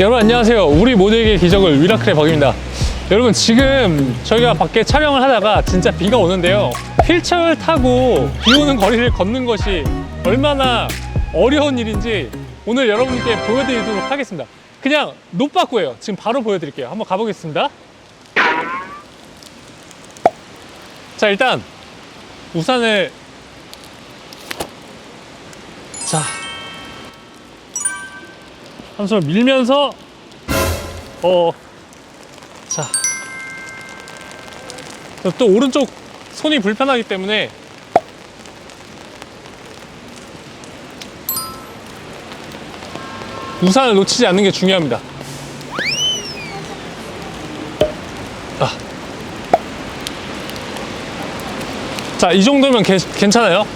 여러분 안녕하세요. 우리 모두에게 기적을 위라클의 버기입니다. 여러분 지금 저희가 밖에 촬영을 하다가 진짜 비가 오는데요. 휠체어를 타고 비 오는 거리를 걷는 것이 얼마나 어려운 일인지 오늘 여러분께 보여드리도록 하겠습니다. 그냥 노빠꾸예요. 지금 바로 보여드릴게요. 한번 가보겠습니다. 자 일단 우산을 자 한 손을 밀면서 어, 자. 또 오른쪽 손이 불편하기 때문에 우산을 놓치지 않는 게 중요합니다. 아. 자, 이 정도면 개- 괜찮아요?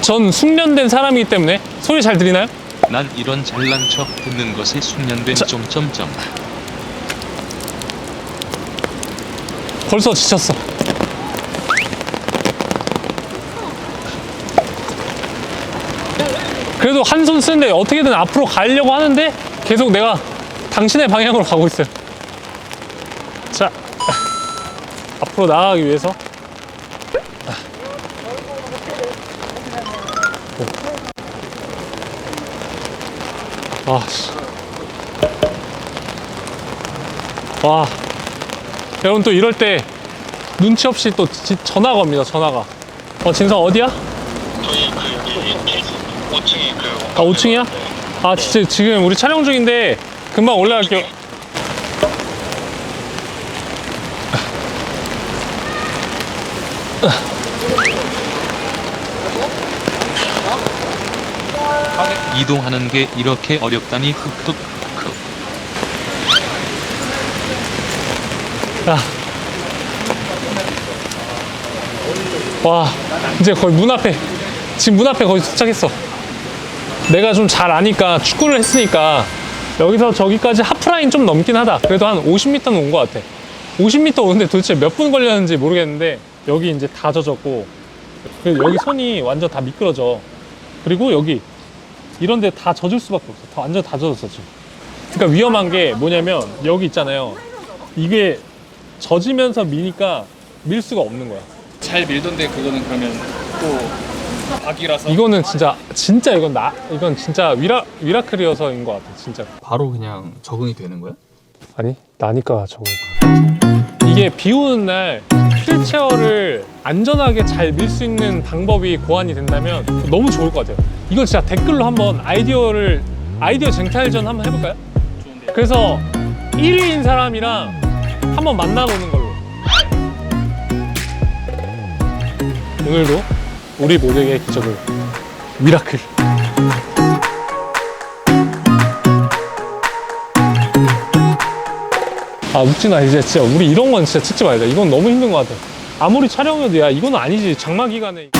전 숙련된 사람이기 때문에 소리 잘 들리나요? 난 이런 잘난 척 듣는 것에 숙련된 자. 점점점 벌써 지쳤어. 그래도 한 손 쓰는데 어떻게든 앞으로 가려고 하는데 계속 내가 당신의 방향으로 가고 있어요. 자, 앞으로 나아가기 위해서. 아, 씨. 와. 여러분 또 이럴 때 눈치 없이 또 지- 전화가 옵니다 전화가 어 진성 어디야? 저희 그 여기 5층에 그 아 5층이야? 아 진짜 지금 우리 촬영 중인데 금방 올라갈게요 이동하는 게 이렇게 어렵다니 흑흑흑 야. 와 이제 거의 문 앞에 지금 문 앞에 거의 도착했어. 내가 좀 잘 아니까 축구를 했으니까 여기서 저기까지 하프라인 좀 넘긴 하다. 그래도 한 50m는 온 것 같아. 50m 오는데 도대체 몇 분 걸렸는지 모르겠는데 여기 이제 다 젖었고 여기 손이 완전 다 미끄러져. 그리고 여기 이런 데 다 젖을 수밖에 없어. 다 완전 다 젖었어 지금. 그러니까 위험한 게 뭐냐면 여기 있잖아요. 이게 젖으면서 미니까 밀 수가 없는 거야. 잘 밀던데 그거는 그러면 또 박이라서? 이거는 진짜 진짜 이건 나 이건 진짜 위라 위라클이어서인 것 같아 진짜. 바로 그냥 적응이 되는 거야? 아니 나니까 저거 이게 비 오는 날 휠체어를 안전하게 잘 밀 수 있는 방법이 고안이 된다면 너무 좋을 것 같아요. 이건 진짜 댓글로 한번 아이디어를 아이디어 쟁탈전 한번 해볼까요? 그래서 1위인 사람이랑 한번 만나보는 걸로. 오늘도 우리 모두에게 기적을 미라클 아 웃지마 이제 진짜. 우리 이런 건 진짜 찍지 말자. 이건 너무 힘든 것 같아. 아무리 촬영해도 야 이건 아니지. 장마 기간에